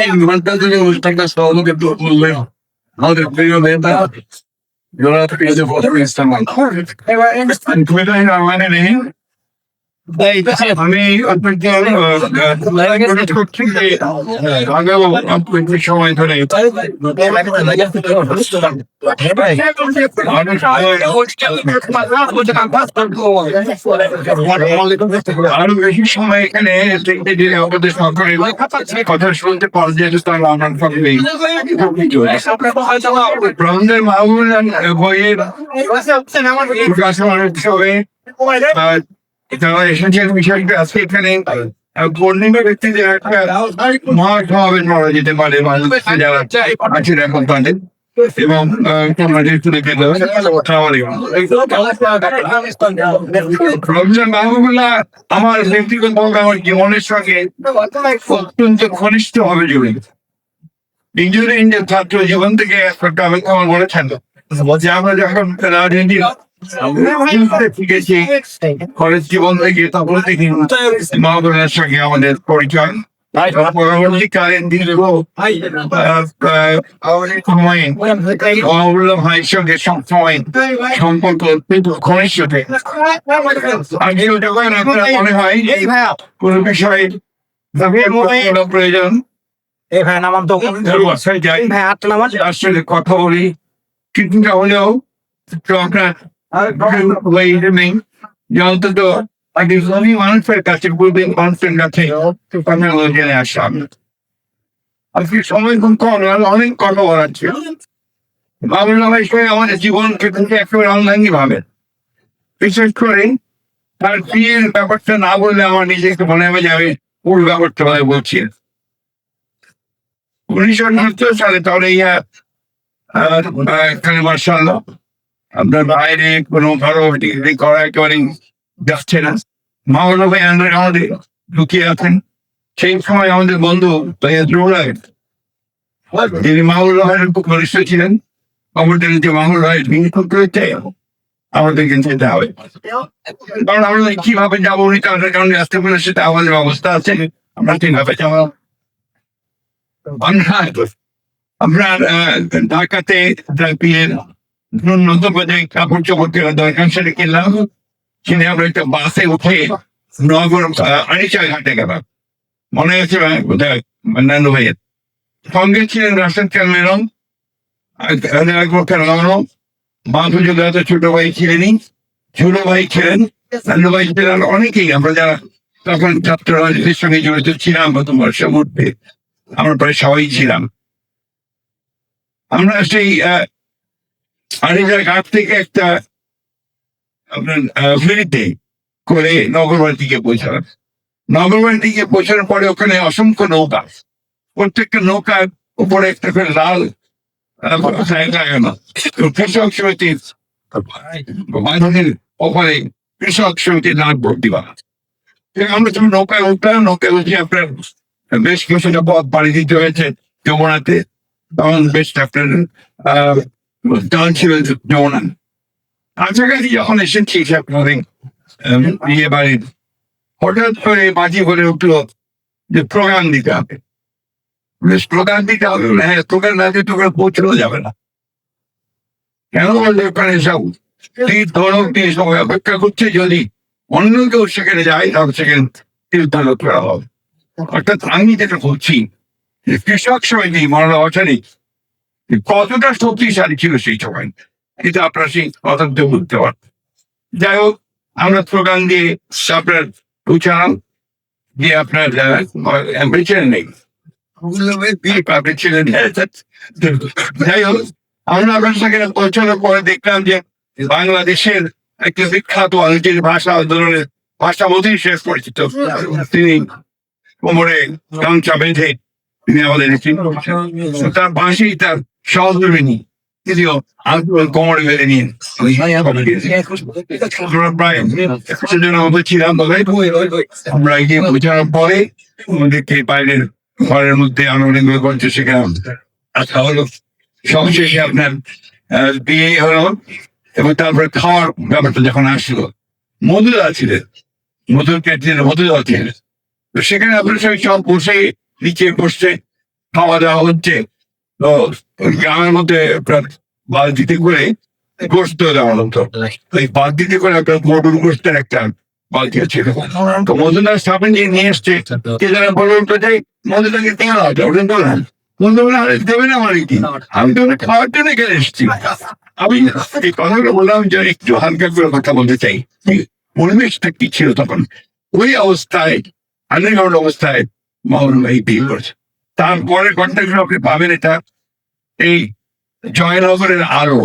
এই ঘণ্টা ধরে অনুষ্ঠানটা সহযোগে তো বললেন আমাদের প্রিয় নেতা জোনাথ পেয়েছে প্রথম ইস্তেমাল তুমি তো মানে নেই আমি অত্যন্ত করছি যে আগেও অত্যন্ত সময় ধরে আরও বেশি সময় এখানে থেকে যে আমাদের সরকারের কথা শুনতে পাওয়া যায় তার আমার সঙ্গে ব্রহ্মের মাহবুব বইয়ের প্রকাশনার উৎসবে বিষয়টা যেতে পারে এখন তাদের। এবং আমার ব্যক্তিগত আমার জীবনের সঙ্গে অত্যন্ত ঘনিষ্ঠ হবে জড়িত ইঞ্জিনিয়ারিং ছাত্র জীবন থেকে আমি আমার মনে বলেছেন যে আমরা যখন রাজনীতি কলেজ জীবন থেকে তারপরে থেকে মহাবুলের সঙ্গে আমাদের পরিচয়। পরবর্তীকালে দীর্ঘ সময়ে মহাবুল্লাহ ভাইয়ের সঙ্গে সবসময় সম্পর্ক ঘনিষ্ঠ আগে যখন আপনার মনে হয় কোন বিষয়ে প্রয়োজন। সঙ্গে কথা বলি। কিছুটা হলেও আপনার ওয়েটা নেই। যে অন্তত আগে আমি মানুষের কাছে বলবেন মানুষের কাছে। জেনে আসলাম। আজকে সময় খুব কম অনেক কথা বলার ছিল। বাবুল ভাই সঙ্গে আমাদের জীবন থেকে একেবারে অনলাইনই ভাবেন বিশেষ করে তার বিয়ের ব্যাপারটা না বললে আমার নিজেকে মনে হবে যে আমি পুরো ব্যাপারটা ভাই বলছি। উনিশশো উনসত্তর সালে তাহলে ইয়া এখানে মার্শাল আপনার বাইরে কোনো ভালো ডিগ্রি করা একেবারেই যাচ্ছে না। মাওলানা ভাই আন্ডারগ্রাউন্ডে ঢুকিয়ে আছেন। সেই সময় আমাদের বন্ধু ভাইয়া দ্রোড়ায় যিনি মাহুল রায়ের খুব ঘনিষ্ঠ ছিলেন খবরটা যে মাহুল রায় ভেঙে করতে হচ্ছে আমাদেরকে যেতে হবে কারণ আমরা কীভাবে যাব উনি তো আন্ডারগ্রাউন্ডে আসতে পারে সেটা আমাদের ব্যবস্থা আছে। আমরা কীভাবে যাব? আমরা আহ, ঢাকাতে বিয়ের চোপড় দরকার, সেটা কিনলাম। বাসে উঠে গেলাম। মনে ছোট ভাই ছিলেনই। ছোট ভাই ছিলেন ভাই ছিলেন অনেকেই। আমরা যারা তখন ছাত্র রাজনীতির সঙ্গে জড়িত ছিলাম, প্রথম বর্ষে উঠবে আমরা প্রায় সবাই ছিলাম। আমরা সেই আহ, আড়িজার ঘাট থেকে একটা আপনার আহ, ফেরিতে করে নগরবাড়ি থেকে পৌঁছালাম। নগরবাড়ি থেকে পৌঁছানোর পরে ওখানে অসংখ্য নৌকা প্রত্যেকটা নৌকার উপরে একটা করে লাল কৃষক সমিতির বাঁধনের ওপরে কৃষক সমিতির নাম ভর্তি করা আমরা যখন নৌকায় উঠলাম নৌকায় উঠে আপনার বেশ কিছুটা পথ পাড়ি দিতে হয়েছে যমুনাতে। তখন বেশ আপনার কাছাকাছি যখন এসেছি আপনাদের হঠাৎ করে বাজি বলে উঠল যে দিতে হবে প্রোগ্রাম দিতে হবে হ্যাঁ প্রোগ্রাম না পৌঁছানো যাবে না কেন বললে ওখানে তীর ধরক দিয়ে সবাই অপেক্ষা করছে যদি অন্য কেউ সেখানে যায় তাহলে সেখানে তীর ধরক করা হবে অর্থাৎ আমি যেটা যে কৃষক সমিতি মরণ অচারি কতটা শক্তিশালী ছিল সেই সময় এটা আপনারা সেই তদন্ত বুঝতে পারবেন। যাই হোক আমরা স্লোগান দিয়ে আপনার উচ্চারণ দিয়ে আপনার বেঁচে নেই। আপনি ছিলেন যাই হোক আমরা আপনার সঙ্গে পৌঁছানোর পরে দেখলাম যে বাংলাদেশের একটা বিখ্যাত ভাষা আন্দোলনের ভাষা শেষ পরিচিত। তিনি কোমরে গামছা বেঁধে তিনি আমাদের তার ভাষাই তার সহধর্মিনী যদিও আন্দোলন কোমরে বেঁধে নিয়ে আমরা প্রায় একশো জনের মতো ছিলাম আমরা গিয়ে পৌঁছানোর পরে আমাদেরকে বাইরের ঘরের মধ্যে আনন্দ করছে সেখানে আচ্ছা হলো সবশেষে আপনার বিয়ে হলো এবং তারপরে খাওয়ার ব্যাপারটা যখন আসলো মধুরা ছিলেন মধুর ক্যান্টিনে মধুরা ছিলেন তো সেখানে আপনার সঙ্গে সব বসে নিচে বসছে খাওয়া দাওয়া হচ্ছে। তো গ্রামের মধ্যে আপনার বালতিতে করে গোস্ত হতো। ওই বালতিতে করে আপনার গরুর গোস্তের একটা বালতি তো মজুদার স্থাপন নিয়ে মানে আমি তো এই বললাম যে কথা বলতে চাই। এই পরিবেশটা কি ছিল তখন? ওই অবস্থায় আন্ডারগ্রাউন্ড অবস্থায় মাহমুদ ভাই বিয়ে করেছে। তারপরে কন্ট্যাক্ট আপনি পাবেন এটা। এই জয়নগরের আলো,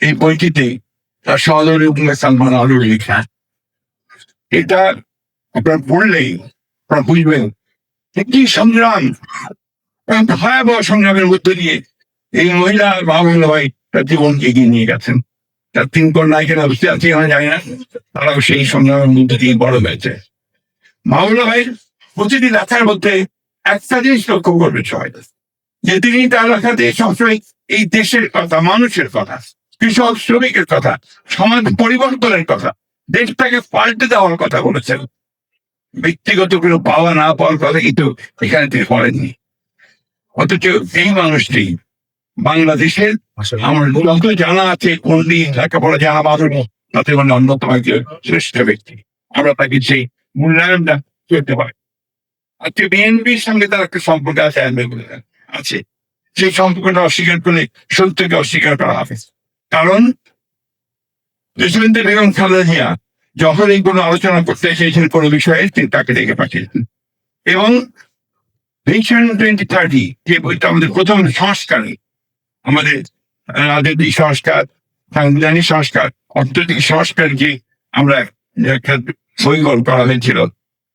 এই বইটিতে তার সহদরী সালমান আলোর লেখা। এটা আপনার পড়লেই আপনারা বুঝবেন কি সংগ্রাম ভয়াবহ সংগ্রামের মধ্যে দিয়ে এই মহিলা মাহমুদ ভাই তার জীবনকে এগিয়ে নিয়ে গেছেন। তার তিন কোন নায়িকেরা বুঝতে আছে আমরা জানি না, তারাও সেই সংগ্রামের মধ্যে দিয়ে বড় হয়েছে। মাহমুদ ভাই প্রতিটি লেখার মধ্যে একটা জিনিস লক্ষ্য করবে সবাই। যে তিনি তার লেখাতে সবসময় এই দেশের কথা মানুষের কথা কৃষক শ্রমিকের কথা সমাজ পরিবর্তনের কথা দেশটাকে পাল্টে দেওয়ার কথা বলেছেন। ব্যক্তিগত কোনো পাওয়া না পাওয়ার কথা কিন্তু এখানে তিনি বলেননি। অথচ এই মানুষটি বাংলাদেশের আমার যত জানা আছে কোন দিন লেখাপড়া জানা মানুষ তাতে মানে অন্যতম একজন শ্রেষ্ঠ ব্যক্তি। আমরা তাকে সেই মূল্যায়নটা করতে পারি। আজকে বিএনপির সঙ্গে তার একটা সম্পর্ক আছে আছে। সেই সম্পর্কটা অস্বীকার করলে সত্যকে অস্বীকার করা হবে। কারণ প্রেসিডেন্ট বেগম খালেদা জিয়া যখন এই কোনো আলোচনা করতে এসেছেন কোনো বিষয়ে, তিনি তাকে ডেকে পাঠিয়েছেন। এবং ভিশন টোয়েন্টি থার্টি যে বইটা আমাদের প্রথম সংস্কার, আমাদের রাজনৈতিক সংস্কার, সাংবিধানিক সংস্কার, অর্থনৈতিক সংস্কার যে আমরা একটা বইগল করা হয়েছিল।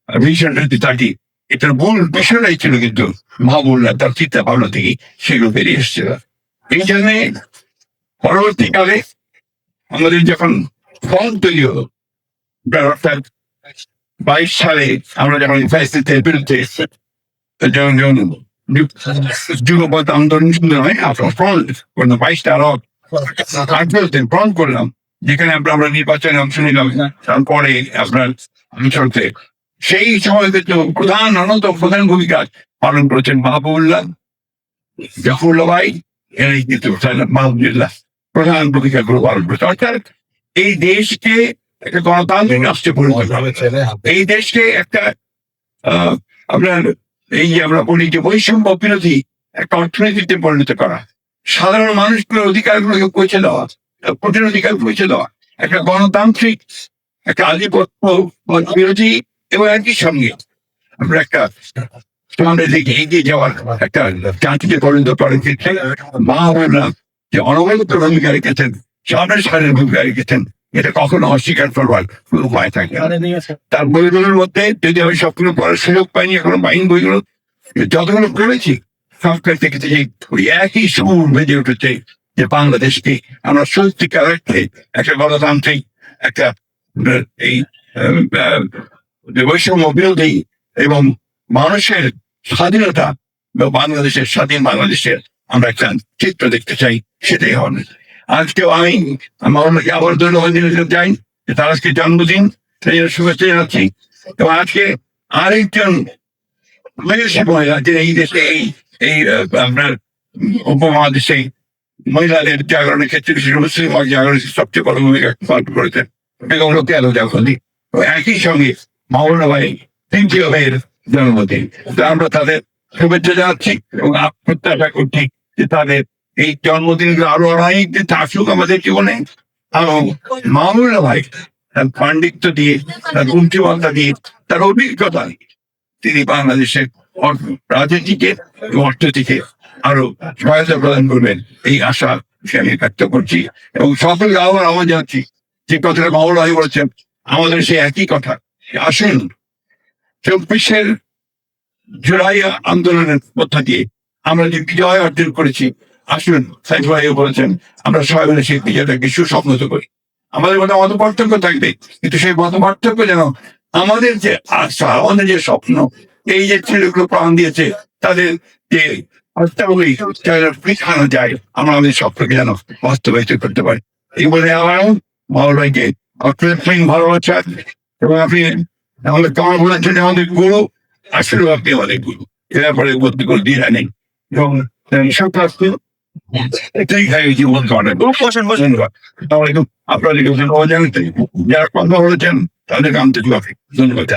ভিশন টোয়েন্টি থার্টি এটার মূল বিষয়টাই ছিল কিন্তু মাহবুল্লাহ তার চিন্তা ভাবনা থেকে সেগুলো বেরিয়ে এসেছিল। এই জন্যে পরবর্তীকালে আমাদের যখন ফল তৈরি হলো, অর্থাৎ বাইশ সালে আমরা যখন ফ্যাসিলিটির বিরুদ্ধে যখন যখন যুগপথ আন্দোলন শুনতে হয় আপনার ফ্রন্ট করলাম বাইশটা আরও ফ্রন্ট করলাম, যেখানে আমরা আমরা নির্বাচনে অংশ নিলাম। তারপরে আপনার অঞ্চলতে সেই সময় কিন্তু প্রধান অন্যতম প্রধান ভূমিকা পালন করেছেন মাহবুবুল্লাহ জাফরুল্লাহ ভাই এর কিন্তু মাহবুবুল্লাহ প্রধান ভূমিকা গুলো পালন করেছে অর্থাৎ এই দেশকে একটা গণতান্ত্রিক রাষ্ট্রে পরিণত। এই দেশকে একটা আহ, আপনার এই যে আমরা বলি যে বৈষম্য বিরোধী একটা অর্থনীতিতে পরিণত করা। সাধারণ মানুষগুলোর অধিকারগুলোকে পৌঁছে দেওয়া ভোটের অধিকার পৌঁছে দেওয়া। একটা গণতান্ত্রিক একটা আধিপত্য বিরোধী এবং একই সঙ্গে আমরা একটা সামনের দিকে এগিয়ে যাওয়ার একটা জাতিকে পরিণত করার ক্ষেত্রে মা বোনরা যে অনবরত ভূমিকা রেখেছেন সামনের সারের ভূমিকা রেখেছেন এটা কখনো অস্বীকার করবার কোনো উপায় থাকে তার বইগুলোর মধ্যে যদি আমি সবগুলো পড়ার সুযোগ পাইনি এখনও পাইনি বইগুলো যতগুলো পড়েছি সবটাই দেখেছি যে ওই একই সুর বেজে উঠেছে যে বাংলাদেশকে আমরা সত্যিকার একটা গণতান্ত্রিক একটা এই বৈষম্য বিরোধী এবং মানুষের স্বাধীনতা বাংলাদেশের স্বাধীন বাংলাদেশের আমরা একটা চিত্র দেখতে চাই, সেটাই হবে। আজকেও আমি আমার আবার ধন্যবাদ দিতে চাই তার আজকে জন্মদিন, সেই শুভেচ্ছা জানাচ্ছি। এবং আজকে আরেকজন মহিলা মহিলা যে এই দেশে এই এই আপনার উপমহাদেশে মহিলাদের জাগরণের ক্ষেত্রে বিশেষ মুসলিম জাগরণের সবচেয়ে বড় ভূমিকা পালন করেছেন। বেগম লোকে আলো জাগরণী একই সঙ্গে মাওলানা ভাই তৃতীয় ভাইয়ের জন্মদিন। আমরা তাদের শুভেচ্ছা জানাচ্ছি এবং প্রত্যাশা করছি যে তাদের এই জন্মদিনগুলো আরও অনেক দিন থাকুক আমাদের জীবনে। এবং মামুনা ভাই, তার পাণ্ডিত্য দিয়ে, তার বুদ্ধিমত্তা দিয়ে, তার অভিজ্ঞতা তিনি বাংলাদেশের রাজনীতিকে অর্থনীতিকে আরও সহায়তা প্রদান করবেন। এই আশা সে আমি ব্যক্ত করছি। এবং সকলকে আবার আহ্বান জানাচ্ছি যে কথাটা মামুন ভাই বলেছেন, আমাদের সেই একই কথা। আসুন চব্বিশের জুলাই আন্দোলনের মধ্য দিয়ে আমরা যে বিজয় অর্জন করেছি, আসুন সাইফ ভাইও বলেছেন, আমরা সবাই মিলে সেই বিজয়টাকে সুসংহত করি। আমাদের মধ্যে মত পার্থক্য থাকবে, কিন্তু সেই মত পার্থক্য যেন আমাদের যে আশা, আমাদের যে স্বপ্ন, এই যে ছেলেগুলো প্রাণ দিয়েছে, তাদের যে হত্যাগুলি পিছানো যায়, আমরা আমাদের স্বপ্নকে যেন বাস্তবায়িত করতে পারি। এই বলে আমার মাওল ভাইকে অত্যন্ত ভালোবাসা এবং আপনি আমাদের কেমন বলেছেন আমাদের গুরু আসলে আপনি আমাদের গুরু। এ ব্যাপারে বলতে কোনো দ্বিধা নেই। এবং সরকার এটাই খাই জীবন বসেন বসেন কাছে জানতে যারা কথা বলেছেন আন্তরিক ধন্যবাদ।